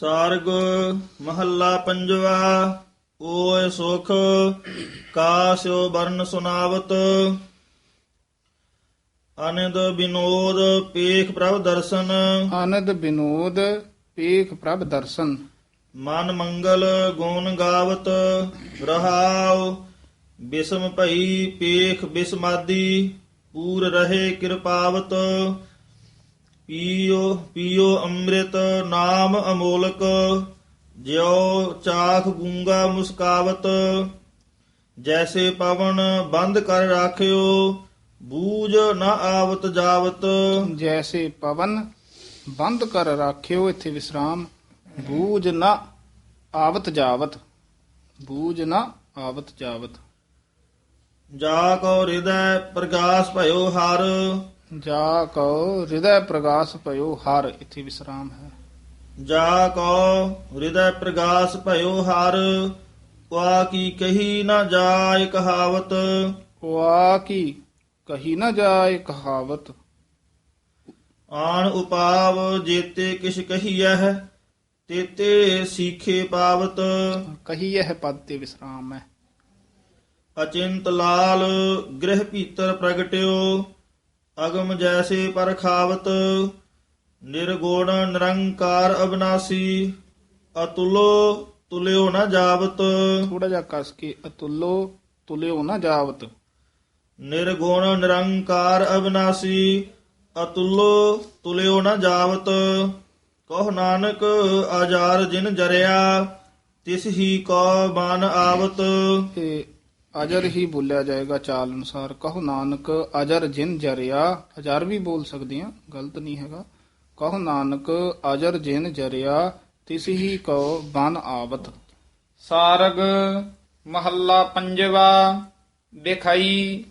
ਸਾਰਗ ਮਹੱਲਾ ਪੰਜਵਾ ਓਏ ਸੁਖ ਕਾਸਿਓ ਬਰਨ ਸੁਨਾਵਤ। ਅਨੰਦ ਬਿਨੋਦ ਪੇਖ ਪ੍ਰਭ ਦਰਸ਼ਨ। ਆਨੰਦ ਬਿਨੋਦ ਪੇਖ ਪ੍ਰਭ ਦਰਸ਼ਨ। ਮਨ ਮੰਗਲ ਗੁਣ ਗਾਵਤ ਰਹਾਉ ਬਿਸਮ ਭਈ ਪੇਖ ਬਿਸਮਾਦੀ ਪੂਰ ਰਹੇ ਕਿਰਪਾਵਤ। ਪੀਓ ਪੀਓ ਅੰਮ੍ਰਿਤ ਨਾਮ ਅਮੋਲਕ ਜਿਉ ਚਾਖ ਗੂੰਗਾ ਮੁਸਕਾਵਤ। ਜੈਸੇ ਪਵਨ ਬੰਦ ਕਰ ਰਾਖਿਓ ਬੂਝ ਨ ਆਵਤ ਜਾਵਤ। ਜੈਸੇ ਪਵਨ ਬੰਦ ਕਰ ਰਾਖਿਓ ਇੱਥੇ ਵਿਸਰਾਮ। ਬੂਝ ਨਾ ਆਵਤ ਜਾਵਤ। ਬੂਝ ਨਾ ਆਵਤ ਜਾਵਤ। ਜਾ ਕੋ ਹਿਰਦੈ ਪ੍ਰਗਾਸ ਭਇਓ ਹਰ। ਜਾ ਕਉ ਹਿਰਦੈ ਪ੍ਰਗਾਸ ਭਇਓ ਹਰ ਇੱਥੇ ਵਿਸਰਾਮ ਹੈ। ਜਾ ਕੋ ਹਿਰਦੈ ਪ੍ਰਗਾਸ ਭਇਓ ਹਰ ਵਾ ਕੀ ਕਹੀ ਨਾ ਜਾਏ ਕਹਾਵਤ। ਵਾ ਕੀ ਕਹੀ ਨਾ ਜਾਏ ਕਹਾਵਤ। ਆਣ ਉਪਾਵ ਜੇਤੇ ਕਿਛ ਕਹੀਐ ਤੇਤੇ ਸੀਖੇ ਪਾਵਤ। ਕਹੀ ਇਹ ਪਦ ਤੇ ਵਿਸਰਾਮ ਹੈ। ਅਚਿੰਤ ਲਾਲ ਗ੍ਰਹਿ ਭੀਤਰ ਪ੍ਰਗਟਿਓ ਅਗਮ ਜੈਸੇ ਪਰਖਾਵਤ ਨਿਰਗੁਣ ਨਿਰੰਕਾਰ ਅਬਨਾਸੀ ਅਤੁਲੋ ਤੁਲਿਓ ਨ ਜਾਵਤ। ਥੋੜਾ ਜਿਹਾ ਕਸ ਕੇ ਅਤੁੱਲੋ ਤੁਲਿਓ ਨਾ ਜਾਵਤ। ਨਿਰਗੁਣ ਨਿਰੰਕਾਰ ਅਬਨਾਸੀ ਅਤੁਲੋ ਤੁਲਿਓ ਨ ਜਾਵਤ। ਕਹ ਨਾਨਕ ਆਜਾਰ ਜਿਨ ਜਰਿਆ ਤਿਸ ਹੀ ਕੋ ਬਨ ਆਵਤ। ਅਜਰ ਹੀ ਬੋਲਿਆ ਜਾਏਗਾ ਚਾਲ ਅਨੁਸਾਰ, ਕਹੋ ਨਾਨਕ ਅਜਰ ਜਿਨ ਜਰਿਆ। ਅਜਰ ਵੀ ਬੋਲ ਸਕਦੇ ਆ ਗਲਤ ਨਹੀਂ ਹੈਗਾ। ਕਹੋ ਨਾਨਕ ਅਜਰ ਜਿਨ ਜਰਿਆ, ਤਿਸ ਹੀ ਕੋ ਬਨ ਆਵਤ। ਸਾਰਗ ਮਹੱਲਾ ਪੰਜਵਾ ਵਿਖਾਈ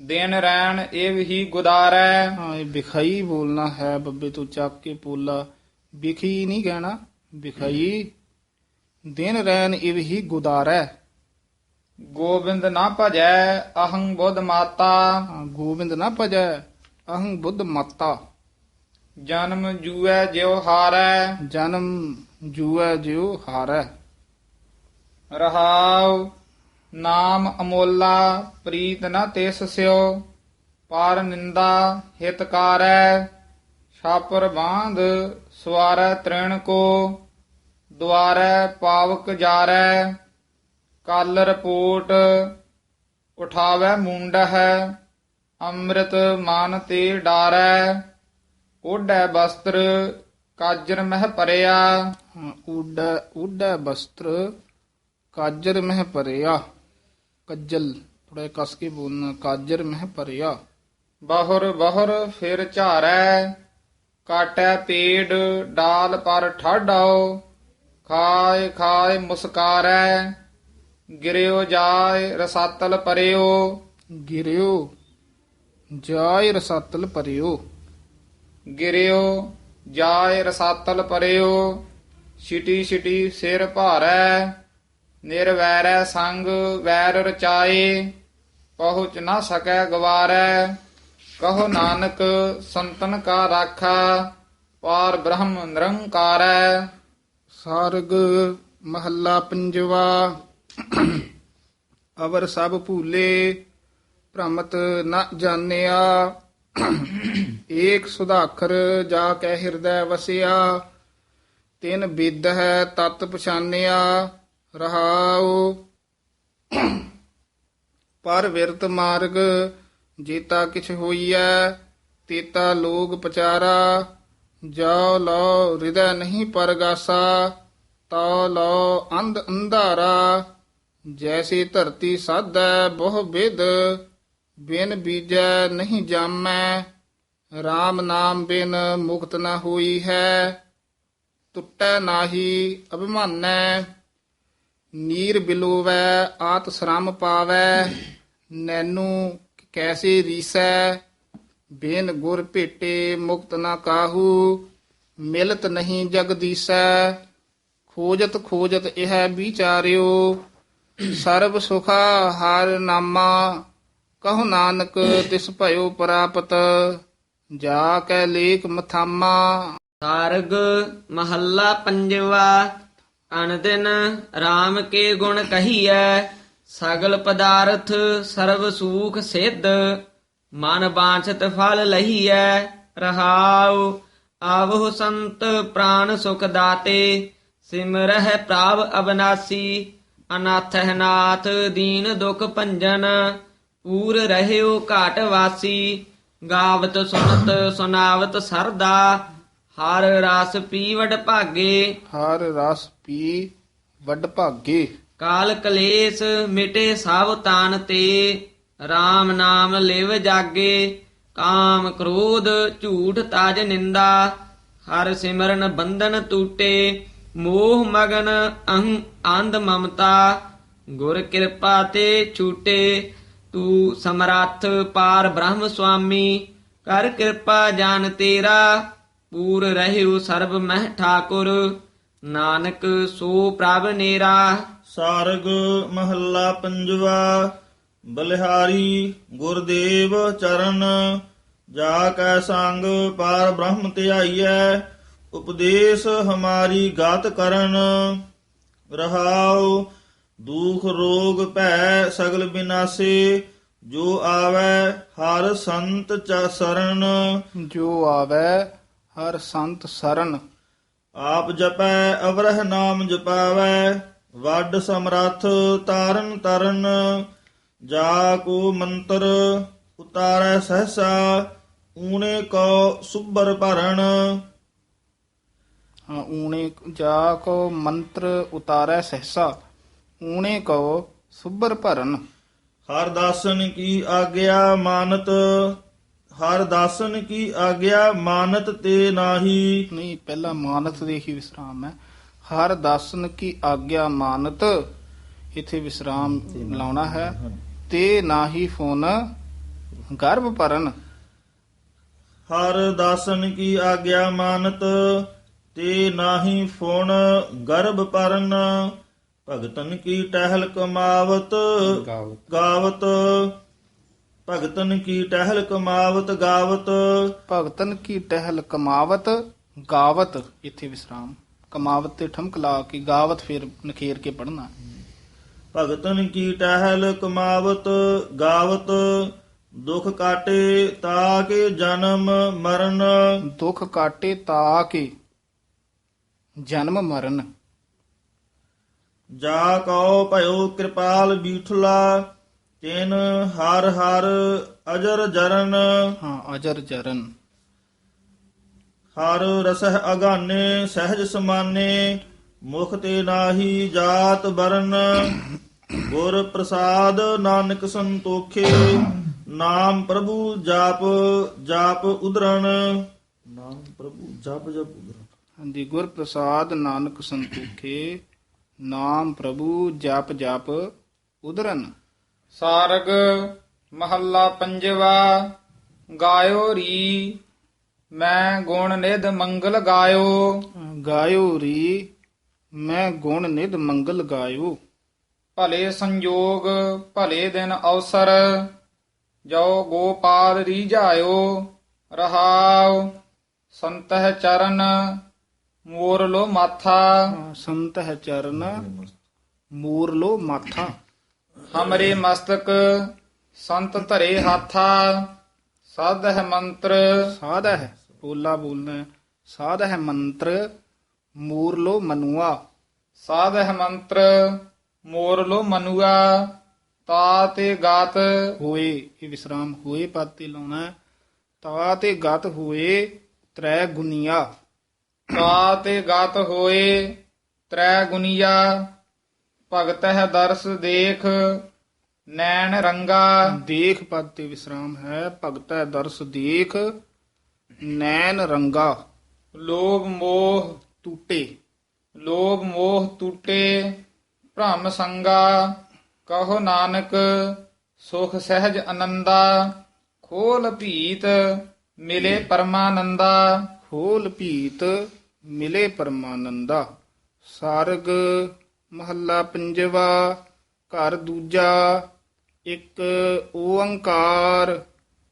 ਦਿਨ ਰੈਣ ਇਹ ਵੀ ਗੁਦਾਰੈ। ਹਾਂ, ਇਹ ਵਿਖਾਈ ਬੋਲਣਾ ਹੈ, ਬੱਬੇ ਤੋਂ ਚੱਕ ਕੇ ਪੋਲਾ ਵਿਖੀ ਨਹੀਂ ਕਹਿਣਾ ਬਿਖਈ ਦਿਨ ਰੈਨ ਇਵ ਹੀ ਗੁਦਾਰੈ। ਗੋਬਿੰਦ ਨਾ ਭਜੈ ਅਹੰ ਬੁੱਧ ਮਾਤਾ। ਹਾਂ, ਗੋਬਿੰਦ ਨਾ ਭਜੈ ਅਹੰ ਬੁੱਧ ਮਤਾ। ਜਨਮ ਜੂਐ ਜਿਉ ਹਾਰੈ। ਜਨਮ ਜੂਐ ਜਿਉ ਹਾਰੈ। ਰਹਾਉ ਨਾਮ ਅਮੋਲਾ ਪ੍ਰੀਤ ਨ ਤਿਸ ਸਿਓ ਪਰ ਨਿੰਦਾ ਹਿਤਕਾਰੈ। ਛਾਪਰ ਬਾਂਧ ਸਵਾਰੈ ਤ੍ਰਿਣ ਕੋ। ਦੁਆਰੈ ਪਾਵਕ ਜਾਰੈ। ਕਲ ਰਿਪੋਰਟ ਉਠਾਵੈ ਮੁੰਡ ਹੈ ਅੰਮ੍ਰਿਤ ਮਨ ਤੇ ਡਾਰੈ ਓਢੈ ਬਸਤਰ ਕਾਜਰ ਮਹਿ ਪਰਿਆ ਹਾਂ, ਊਡੈ ਊਡੈ ਬਸਤਰ ਕਾਜਰ ਮਹਿ ਪਰਿਆ ਕੱਜਲ ਥੋੜਾ ਕਸ ਕੇ ਬੋਲਣਾ ਕਾਜਰ ਮਹਿ ਪਰਿਆ ਬਹੁਰ ਬਹੁਰ ਫਿਰ ਝਾਰੈ ਕਾਟੈ ਪੇੜ ਡਾਲ ਪਰ ਠਾਡਾਓ ਖਾਏ ਖਾਏ ਮੁਸਕਾਰੈ ਗਿਰਿਓ ਜਾਏ ਰਸਾਤਲ ਪਰਿਓ। ਗਿਰਿਓ ਜਾਇ ਰਸਾਤਲ ਪਰਿਓ। ਗਿਰਿਓ ਜਾਏ ਰਸਾਤਲ ਪਰਿਓ। ਛਿਟੀ ਛਿਟੀ ਸਿਰ ਭਾਰੈ ਨਿਰਵੈਰੈ ਸੰਗ ਵੈਰ ਰਚਾਏ। ਪਹੁੰਚ ਨਾ ਸਕੈ ਗਵਾਰੈ ਕਹੋ ਨਾਨਕ ਸੰਤਨ ਕਾ ਰਾਖਾ ਪਾਰ ਬ੍ਰਹਮ ਨਿਰੰਕਾਰੈ। ਸਾਰਗ ਮਹੱਲਾ ਪੰਜਵਾ। ਅਵਰ ਸਭ ਭੂਲੇ, ਭ੍ਰਮਤ ਨ ਜਾਣਿਆ। ਏਕ ਸੁਧਾਖਰ ਜਾ ਕੈ ਹਿਰਦੈ ਵਸਿਆ, ਤਿਨ ਬਿਦ ਹੈ ਤਤ ਪਛਾਨਿਆ, ਰਹਾਉ। ਪਰ ਵਿਰਤ ਮਾਰਗ ਜੀਤਾ ਕਿਛ ਹੋਈਐ, ਤੀਤਾ ਲੋਗ ਪਚਾਰਾ। ਜੋ ਲੋ ਹਿਰਦੈ ਨਹੀਂ ਪਰਗਾਸਾ ਤਾ ਲੋ ਅੰਧ ਅੰਧਾਰਾ। ਜੈਸੀ ਧਰਤੀ ਸਾਧੈ ਬਹੁ ਵਿਦ ਬਿਨ ਬੀਜੈ ਨਹੀਂ ਜਾਮੈ। RAM ਨਾਮ ਬਿਨ ਮੁਕਤ ਨ ਹੋਈ ਹੈ। ਟੁੱਟੈ ਨਾਹੀ ਅਭਿਮਾਨੈ। ਨੀਰ ਬਿਲੋਵੈ, ਆਤ ਸ਼ਰਮ ਪਾਵੈ। ਨੈਨੂ ਕੈਸੇ ਰੀਸੈ? ਬਿਨ ਗੁਰ ਭੇਟੇ ਮੁਕਤ ਨਾ ਕਾਹੂ। ਮਿਲਤ ਨਹੀਂ ਜਗਦੀਸੈ ਖੋਜਤ ਖੋਜਤ ਇਹ ਵਿਚਾਰਿਓ। ਸਰਬ ਸੁਖਾ ਹਰ ਨਾਮਾ, ਕਹੋ ਨਾਨਕ ਤਿਸ ਭਇਓ ਪ੍ਰਾਪਤ, ਜਾ ਕੈ ਲੇਖ ਮਥਾਮਾ। ਤਾਰਗ ਮਹੱਲਾ ਪੰਜਵਾ ਅਨਦਿਨ RAM ਕੇ ਗੁਣ ਕਹੀਐ, ਸਗਲ ਪਦਾਰਥ ਸਰਬ ਸੂਖ ਸਿੱਧ, ਮਨ ਬਾਂਛਤ ਫਲ ਲਹੀਐ, ਰਹਾਉ, ਆਵਹੁ ਸੰਤ ਪ੍ਰਾਨ ਸੁਖ ਦਾਤੇ, ਸਿਮਰਹਿ ਪ੍ਰਭ ਅਬਨਾਸੀ। ਅਨਾਥਹਿ ਨਾਥ ਦੀਨ ਦੁਖ ਭੰਜਨ ਪੂਰ ਰਹਿਓ ਘਾਟ ਵਾਸੀ ਗਾਵਤ ਸੁਨਤ ਸੁਨਾਵਤ ਸਰਦਾ ਹਰ ਰਸ ਪੀਵੜ ਭਾਗੇ। ਹਰ ਰਸ ਪੀ ਵੱਡ ਭਾਗੇ। ਕਾਲ ਕਲੇਸ਼ ਮਿਟੇ ਸਭ ਤਾਨ ਤੇ RAM ਨਾਮ ਲਿਵ ਜਾਗੇ ਕਾਮ ਕ੍ਰੋਧ ਝੂਠ ਤਾਜ ਨਿੰਦਾ ਹਰ ਸਿਮਰਨ ਬੰਧਨ ਟੂਟੇ। ਮੋਹ ਮਗਨ ਅਹੰ ਆਂਧ ਮਮਤਾ, ਗੁਰ ਕਿਰਪਾ ਤੇ ਛੂਟੇ, ਤੂੰ ਸਮਰੱਥ ਪਾਰ ਬ੍ਰਹਮ ਸੁਆਮੀ, ਕਰ ਕਿਰਪਾ ਜਾਨ ਤੇਰਾ, ਪੂਰ ਰਹਿਓ ਸਰਬ ਮਹਿ ਠਾਕੁਰ, ਨਾਨਕ ਸੋ ਪ੍ਰਭ ਨੇਰਾ। ਸਾਰਗ ਮਹੱਲਾ ਪੰਜਵਾ, ਬਲਿਹਾਰੀ ਗੁਰਦੇਵ ਚਰਨ, ਜਾ ਕੈ ਸੰਗ ਪਾਰ ਬ੍ਰਹਮ ਧਿਆਈਐ ਉਪਦੇਸ਼ ਹਮਾਰੀ ਗਾਤ ਕਰਨ। ਰਹਾਉ ਦੁਖ ਰੋਗ ਭੈ ਸਗਲ ਬਿਨਾਸੇ ਜੋ ਆਵੈ ਹਰ ਸੰਤ ਚ ਸਰਣ ਜੋ ਆਵੈ ਹਰ ਸੰਤ ਸਰਨ। ਆਪ ਜਪੈ ਅਵਰਹ ਨਾਮ ਜਪਾਵੈ ਵੱਡ ਸਮਰੱਥ ਤਾਰਨ ਤਰਨ। ਜਾ ਕੋ ਮੰਤਰ ਉਤਾਰੈ ਸਹਸਾ ਊਣੇ ਕੋ ਸੁਬਰ ਭਰਨ। ਹਾਂ ਊਣੇ ਜਾ ਕੋ ਮੰਤਰ ਉਤਾਰੈ ਸਹਸਾ ਊਣੇ ਕੋ ਸੁਬਰ ਭਰਨ। ਹਰ ਦਾਸਨ ਕੀ ਆਗਿਆ ਮਾਨਤ ਹਰ ਦਾਸਨ ਕੀ ਆਗਿਆ ਮਾਨਤ ਤੇ ਨਾਹੀ। ਨਹੀਂ ਪਹਿਲਾ ਮਾਨਤ ਦੇ ਹੀ ਵਿਸਰਾਮ ਹੈ। ਹਰ ਦਾਸਨ ਕੀ ਆਗਿਆ ਮਾਨਤ ਇਥੇ ਵਿਸਰਾਮ ਲਾਉਣਾ ਹੈ। ਤੇ ਨਾਹੀ ਫੋਨ ਗਰਭ ਭਰਨ। ਹਰ ਦਾਸਨ ਕੀ ਆਗਿਆ ਮਾਨਤ ਤੇ ਨਾਹੀ ਫੁਣ ਗਰਭ ਪਰਨ ਭਗਤਨ ਕੀ ਟਹਿਲ ਕਮਾਵਤ ਗਾਵਤ। ਭਗਤਨ ਕੀ ਟਹਿਲ ਕਮਾਵਤ ਗਾਵਤ। ਭਗਤਨ ਕੀ ਟਹਿਲ ਕਮਾਵਤ ਗਾਵਤ। ਇਥੇ ਵਿਸਰਾਮ। ਕਮਾਵਤ ਤੇ ਠਮਕ ਲਾ ਕੇ ਗਾਵਤ ਫਿਰ ਨਖੇਰ ਕੇ ਪੜਨਾ ਭਗਤਨ ਕੀ ਟਹਿਲ ਕਮਾਵਤ ਗਾਵਤ। ਦੁਖ ਕਾਟੇ ਤਾਕੇ ਜਨਮ ਮਰਨ। ਦੁੱਖ ਕਾਟੇ ਤਾ ਕੇ ਜਨਮ ਮਰਨ। ਜਾ ਕਉ ਭਇਓ ਕਿਰਪਾਲ ਬੀਠਲਾ ਤਿਨ ਹਰ ਹਰ ਅਜਰ ਜਰਨ। ਹਾਂ ਅਜਰ ਜਰਨ। ਹਰ ਰਸਹ ਅਗਾਨੇ ਸਹਿਜ ਸਮਾਨੇ ਮੁਖ ਤੇ ਨਾਹੀ ਜਾਤ ਬਰਨ। ਗੁਰ ਪ੍ਰਸਾਦ ਨਾਨਕ ਸੰਤੋਖੇ ਨਾਮ ਪ੍ਰਭੂ ਜਾਪ ਜਾਪ ਉਦਰਣ ਨਾਮ ਪ੍ਰਭੂ ਜਪ ਜਪ ਉਦਰਣ ਹਾਂਜੀ ਗੁਰ ਪ੍ਰਸਾਦ ਨਾਨਕ ਸੰਤੋਖੇ ਨਾਮ ਪ੍ਰਭੂ ਜਪ ਜਪ ਉਦਰਨ। ਸਾਰਗ ਮਹੱਲਾ ਪੰਜਵਾ ਗਾਇਓ ਰੀ ਮੈਂ ਗੁਣ ਨਿਧ ਮੰਗਲ ਗਾਇਓ। ਗਾਇਓ ਰੀ ਮੈਂ ਗੁਣ ਨਿਧ ਮੰਗਲ ਗਾਇਓ। ਭਲੇ ਸੰਜੋਗ ਭਲੇ ਦਿਨ ਅਵਸਰ ਜੋ ਗੋਪਾਲ ਰੀਝਾਇਓ ਰਹਾਉ ਸੰਤਹ ਚਰਨ ਮੋਰ ਲੋ ਮਾਥਾ। ਸੰਤ ਹੈ ਚਰਨ ਮੂਰ ਲੋ ਮਾਥਾ। ਹਮਰੇ ਮਸਤਕ ਸੰਤ ਧਰੇ ਹਾਥਾ। ਸਾਧ ਹੈ ਮੰਤਰ। ਸਾਧ ਹੈ ਬੋਲਾ ਬੋਲਣਾ। ਸਾਧ ਹੈ ਮੰਤਰ ਮੂਰ ਲੋ ਮਨੁਆ। ਸਾਧ ਹੈ ਮੰਤਰ ਮੋਰ ਲੋ ਮਨੁਆ। ਤਾ ਤੇ ਗਾਤ। ਹੋਏ ਇਹ ਵਿਸਰਾਮ ਹੋਏ ਪਦ ਤੇ ਲਾਉਣਾ। ਤਾ ਤੇ ਗਤ ਹੋਏ ਤ੍ਰੈ ਗੁਨੀਆ। ਤਾ ਤੇ ਗਾਤ ਹੋਏ ਤ੍ਰੈ ਗੁਨੀਆ ਭਗਤ ਹੈ ਦਰਸ ਦੇਖ ਨੈਣ ਰੰਗਾ। ਦੇਖ ਪਦ ਤੇ ਵਿਸਰਾਮ ਹੈ ਭਗਤੈ ਦਰਸ ਦੇਖ ਨੈਣ ਰੰਗਾ। ਲੋਭ ਮੋਹ ਟੂਟੇ। ਲੋਭ ਮੋਹ ਟੂਟੇ ਭ੍ਰਮ ਸੰਗਾ। ਕਹੋ ਨਾਨਕ ਸੁਖ ਸਹਿਜ ਆਨੰਦਾ ਖੋਲ ਭੀਤ ਮਿਲੇ ਪਰਮਾਨੰਦਾ। ਖੋਲ ਭੀਤ ਮਿਲੇ ਪਰਮਾਨੰਦਾ। ਸਾਰਗ ਮਹੱਲਾ ਪੰਜਵਾ, ਘਰ ਦੂਜਾ, ਇੱਕ ਓੰਕਾਰ,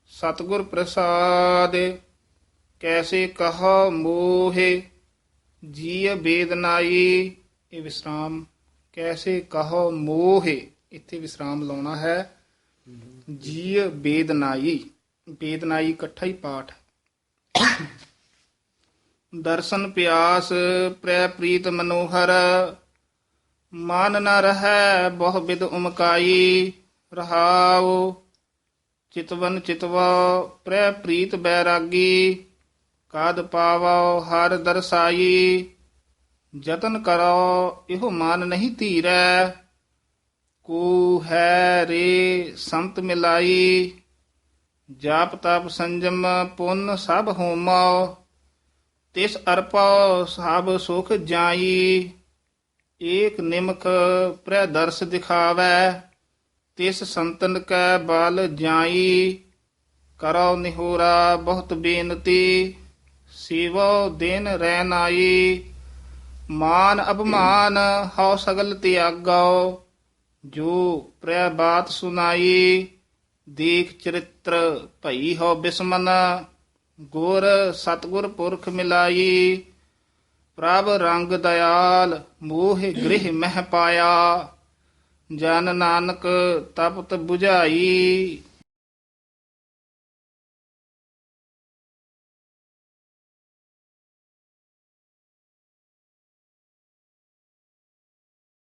ਸਤਿਗੁਰ ਪ੍ਰਸਾਦ। ਕੈਸੇ ਕਹੋ ਮੋਹੇ, ਜੀਅ ਬੇਦਨਾਈ ਇਹ ਵਿਸਰਾਮ। ਕੈਸੇ ਕਹੋ ਮੋਹੇ, ਇੱਥੇ ਵਿਸਰਾਮ ਲਾਉਣਾ ਹੈ। ਜੀਅ ਬੇਦਨਾਈ ਬੇਦਨਾਈ ਇਕੱਠਾ ਹੀ ਪਾਠ। ਦਰਸ਼ਨ ਪਿਆਸ, ਪ੍ਰੈ ਪ੍ਰੀਤ ਮਨੋਹਰ। ਮਨ ਨ ਰਹੈ, ਬਹੁ ਬਿਦ ਉਮਕਾਈ। ਰਹਾਉ, ਚਿਤਵਨ ਚਿਤਵਾ ਪ੍ਰੈ ਪ੍ਰੀਤ ਬੈਰਾਗੀ। ਕਾਦ ਪਾਵੋ ਹਰ ਦਰਸਾਈ। ਜਤਨ ਕਰੋ ਇਹੋ ਮਨ ਨਹੀਂ ਧੀਰੈ। ਕੂ ਹੈ ਰੇ ਸੰਤ ਮਿਲਾਈ। ਜਾਪ ਤਪ ਸੰਜਮ, ਪੁੰਨ ਸਭ ਹੋਮਾ ਤਿਸ ਅਰਪੋ ਸਭ ਸੁਖ ਜਾਈ, ਏਕ ਨਿਮਖ ਪ੍ਰੈ ਦਰਸ ਦਿਖਾਵੈ, ਤਿਸ ਸੰਤਨ ਕੈ ਬਲ ਜਾਈ ਕਰੋ ਨਿਹੋਰਾ ਬਹੁਤ ਬੇਨਤੀ, ਸਿਵੋ ਦਿਨ ਰਹਿ ਨਾਈ, ਮਾਨ ਅਪਮਾਨ ਹਉ ਸਗਲ ਤਿਆਗੋ ਜੋ ਪ੍ਰੈ ਬਾਤ ਸੁਨਾਈ, ਦੇਖ ਚਰਿਤ੍ਰ ਭਈ ਹੋ ਬਿਸਮਨ ਗੁਰ ਸਤਗੁਰ ਪੁਰਖ ਮਿਲਾਈ, ਪ੍ਰਭ ਰੰਗ ਦਇਆਲ ਮੋਹ ਗ੍ਰਹਿ ਮਹਿ ਪਾਇਆ। ਜਨ ਨਾਨਕ ਤਪਤ 부ਝਾਈ